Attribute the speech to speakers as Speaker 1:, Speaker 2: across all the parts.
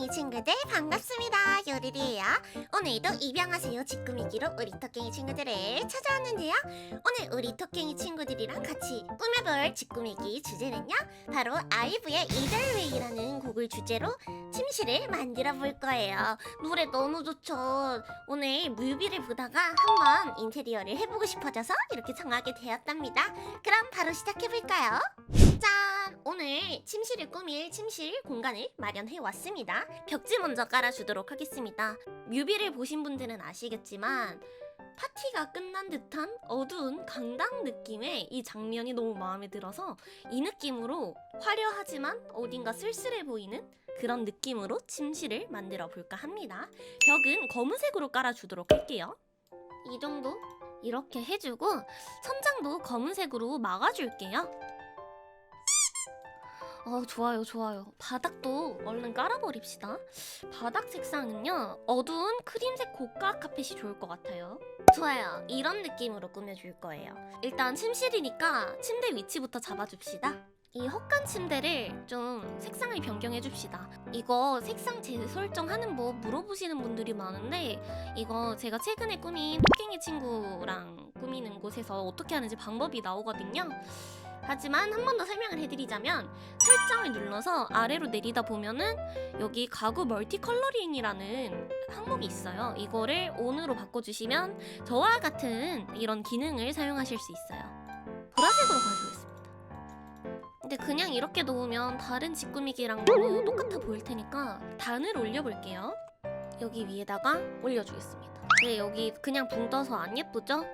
Speaker 1: 토깽이 친구들 반갑습니다. 요리리예요. 오늘도 입양하세요. 직구미기로 우리 토깽이 친구들을 찾아왔는데요. 오늘 우리 토깽이 친구들이랑 같이 꾸며볼 직구미기 주제는요. 바로 아이브의 이달웨이라는 곡을 주제로 침실을 만들어 볼 거예요. 노래 너무 좋죠. 오늘 뮤비를 보다가 한번 인테리어를 해보고 싶어져서 이렇게 정하게 되었답니다. 그럼 바로 시작해볼까요? 짠! 오늘 침실을 꾸밀 침실 공간을 마련해 왔습니다. 벽지 먼저 깔아주도록 하겠습니다. 뮤비를 보신 분들은 아시겠지만 파티가 끝난 듯한 어두운 강당 느낌의 이 장면이 너무 마음에 들어서 이 느낌으로 화려하지만 어딘가 쓸쓸해 보이는 그런 느낌으로 침실을 만들어 볼까 합니다. 벽은 검은색으로 깔아주도록 할게요. 이 정도 이렇게 해주고 천장도 검은색으로 막아줄게요. 어, 좋아요, 좋아요. 바닥도 얼른 깔아버립시다. 바닥 색상은요, 어두운 크림색 고가 카펫이 좋을 것 같아요. 좋아요. 이런 느낌으로 꾸며줄 거예요. 일단 침실이니까 침대 위치부터 잡아줍시다. 이 헛간 침대를 좀 색상을 변경해줍시다. 이거 색상 재설정하는 법 물어보시는 분들이 많은데 이거 제가 최근에 꾸민 토깽이 친구랑 꾸미는 곳에서 어떻게 하는지 방법이 나오거든요. 하지만 한 번 더 설명을 해드리자면 설정을 눌러서 아래로 내리다 보면은 여기 가구 멀티 컬러링이라는 항목이 있어요. 이거를 ON으로 바꿔주시면 저와 같은 이런 기능을 사용하실 수 있어요. 보라색으로 가져오겠습니다. 근데 그냥 이렇게 놓으면 다른 직구미기랑 너무 똑같아 보일 테니까 단을 올려볼게요. 여기 위에다가 올려주겠습니다. 근데 여기 그냥 붕 떠서 안 예쁘죠?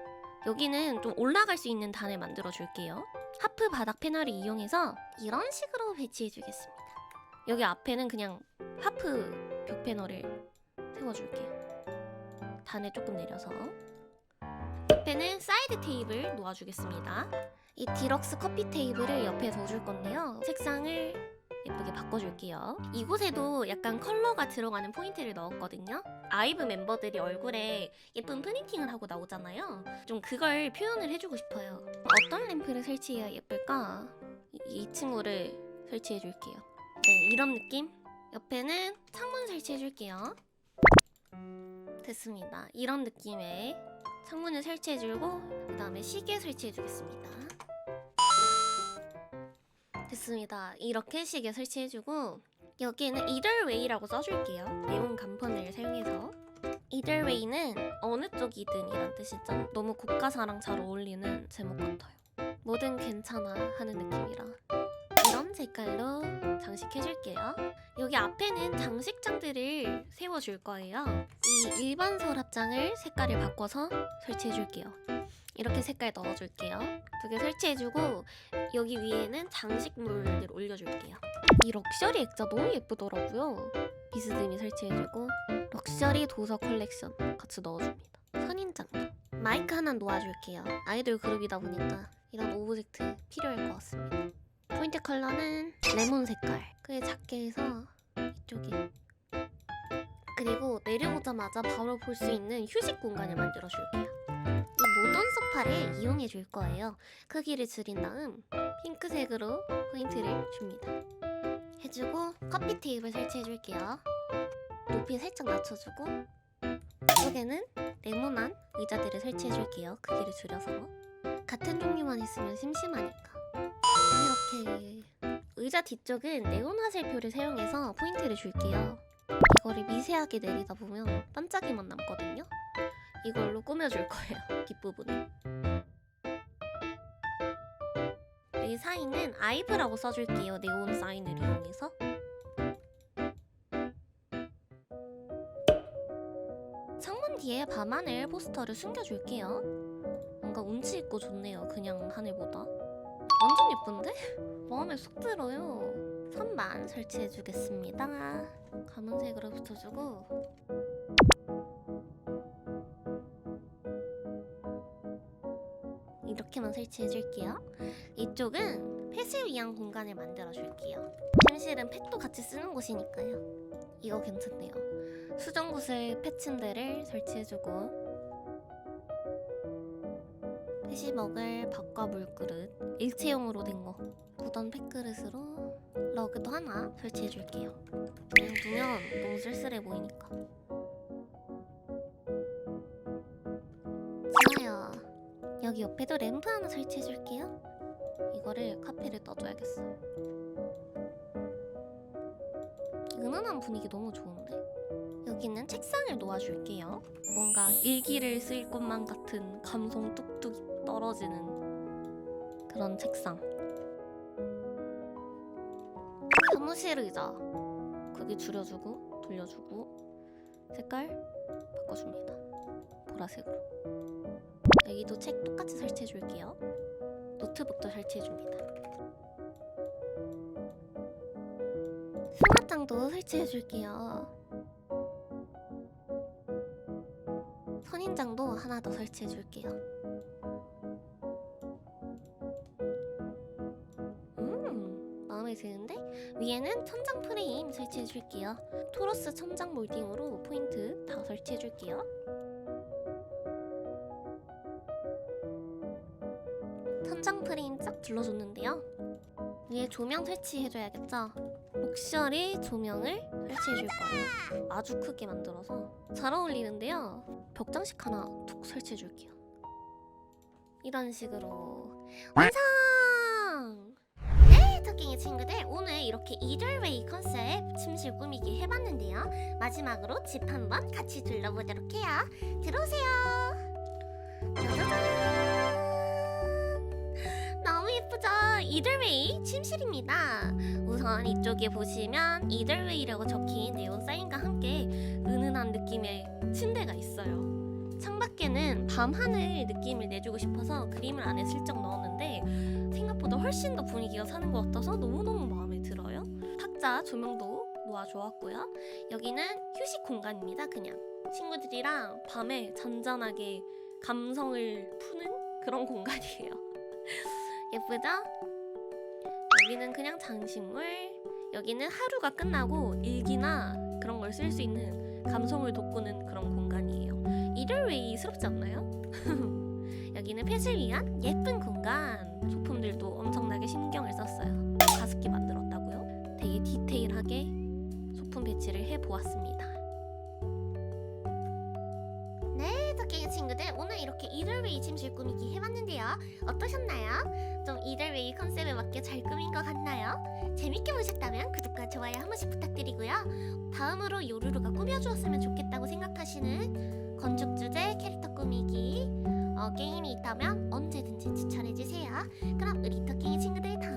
Speaker 1: 여기는 좀 올라갈 수 있는 단을 만들어 줄게요. 하프 바닥 패널을 이용해서 이런 식으로 배치해 주겠습니다. 여기 앞에는 그냥 하프 벽 패널을 세워줄게요. 단을 조금 내려서 옆에는 사이드 테이블 놓아주겠습니다. 이 디럭스 커피 테이블을 옆에 둬줄 건데요. 색상을 예쁘게 바꿔줄게요. 이곳에도 약간 컬러가 들어가는 포인트를 넣었거든요. 아이브 멤버들이 얼굴에 예쁜 프린팅을 하고 나오잖아요. 좀 그걸 표현을 해주고 싶어요. 어떤 램프를 설치해야 예쁠까? 이, 이 친구를 설치해줄게요. 네, 이런 느낌? 옆에는 창문 설치해줄게요. 됐습니다. 이런 느낌의 창문을 설치해주고 그 다음에 시계 설치해주겠습니다. 됐습니다. 이렇게 시계 설치해주고 여기에는 이들웨이라고 써줄게요. 네온 간판을 사용해서 이들웨이는 어느 쪽이든 이란 뜻이죠. 너무 고가사랑 잘 어울리는 제목 같아요. 뭐든 괜찮아 하는 느낌이라 이런 색깔로 장식해줄게요. 여기 앞에는 장식장 들을 세워줄 거예요. 이 일반 서랍장을 색깔을 바꿔서 설치해줄게요. 이렇게 색깔 넣어줄게요. 두 개 설치해주고 여기 위에는 장식물들 올려줄게요. 이 럭셔리 액자 너무 예쁘더라고요. 비스듬히 설치해주고 럭셔리 도서 컬렉션 같이 넣어줍니다. 선인장도 마이크 하나 놓아줄게요. 아이돌 그룹이다 보니까 이런 오브젝트 필요할 것 같습니다. 포인트 컬러는 레몬 색깔. 꽤 작게 해서 이쪽에 그리고 내려오자마자 바로 볼 수 있는 휴식 공간을 만들어 줄게요. 이 모던 소파를 이용해 줄 거예요. 크기를 줄인 다음 핑크색으로 포인트를 줍니다. 해주고 커피 테이블 설치해 줄게요. 높이 살짝 낮춰주고 이쪽에는 네모난 의자들을 설치해 줄게요. 크기를 줄여서 같은 종류만 있으면 심심하니까 이렇게 의자 뒤쪽은 네온 화살표를 사용해서 포인트를 줄게요. 이거를 미세하게 내리다 보면 반짝이만 남거든요. 이걸로 꾸며줄 거예요. 뒷부분을. 여기 사인은 아이브라고 써줄게요. 네온 사인을 이용해서. 창문 뒤에 밤하늘 포스터를 숨겨줄게요. 뭔가 운치 있고 좋네요. 그냥 하늘보다. 완전 예쁜데? 마음에 쏙 들어요. 선반 설치해주겠습니다. 검은색으로 붙여주고 이렇게만 설치해줄게요. 이쪽은 펫을 위한 공간을 만들어줄게요. 침실은 펫도 같이 쓰는 곳이니까요. 이거 괜찮네요. 수정구슬 펫 침대를 설치해주고 펫이 먹을 밥과 물그릇 일체형으로 된 거. 무던 펫그릇으로 러그도 하나 설치해줄게요. 그냥 두면 너무 쓸쓸해 보이니까. 좋아요. 여기 옆에도 램프 하나 설치해 줄게요. 이거를 카페를 떠줘야겠어. 은은한 분위기 너무 좋은데? 여기는 책상을 놓아줄게요. 뭔가 일기를 쓸 것만 같은 감성 뚝뚝 떨어지는 그런 책상. 사무실 의자 크기 줄여주고 돌려주고 색깔 바꿔줍니다. 보라색으로. 여기도 책 똑같이 설치해줄게요. 노트북도 설치해줍니다. 수납장도 설치해줄게요. 선인장도 하나 더 설치해줄게요. 드는데? 위에는 천장 프레임 설치해줄게요. 토러스 천장 몰딩으로 포인트 다 설치해줄게요. 천장 프레임 쫙 둘러줬는데요. 위에 조명 설치해줘야겠죠? 럭셔리 조명을 설치해줄 거예요. 아주 크게 만들어서 잘 어울리는데요. 벽장식 하나 툭 설치해줄게요. 이런 식으로 완성! 네, 토끼의 친구들 오늘 이렇게 이들웨이 컨셉 침실 꾸미기 해봤는데요. 마지막으로 집 한번 같이 둘러보도록 해요. 들어오세요. 너무 예쁘죠? 이들웨이 침실입니다. 우선 이쪽에 보시면 이들웨이라고 적힌 네온 사인과 함께 은은한 느낌의 침대가 있어요. 창밖에는 밤하늘 느낌을 내주고 싶어서 그림을 안에 슬쩍 넣었는데 생각보다 훨씬 더 분위기가 사는 것 같아서 너무너무 마음에 들어요. 탁자 조명도 놓아주었고요. 여기는 휴식 공간입니다. 그냥 친구들이랑 밤에 잔잔하게 감성을 푸는 그런 공간이에요. 예쁘죠? 여기는 그냥 장식물. 여기는 하루가 끝나고 일기나 그런 걸 쓸 수 있는 감성을 돋구는 그런 공간이에요. 이들웨이스럽지 않나요? 여기는 펫을 위한 예쁜 공간. 소품들도 엄청나게 신경을 썼어요. 가습기 만들었다고요? 되게 디테일하게 소품 배치를 해보았습니다. 네, 토끼 친구들 오늘 이렇게 이들웨이 침실 꾸미기 해봤는데요. 어떠셨나요? 좀 이들웨이 컨셉에 맞게 잘 꾸민 것 같나요? 재밌게 보셨다면 구독과 좋아요 한 번씩 부탁드리고요. 다음으로 요루루가 꾸며주었으면 좋겠다고 생각하시는 꾸미기 어, 게임이 있다면 언제든지 추천해주세요. 그럼 우리 토끼 친구들. 안녕!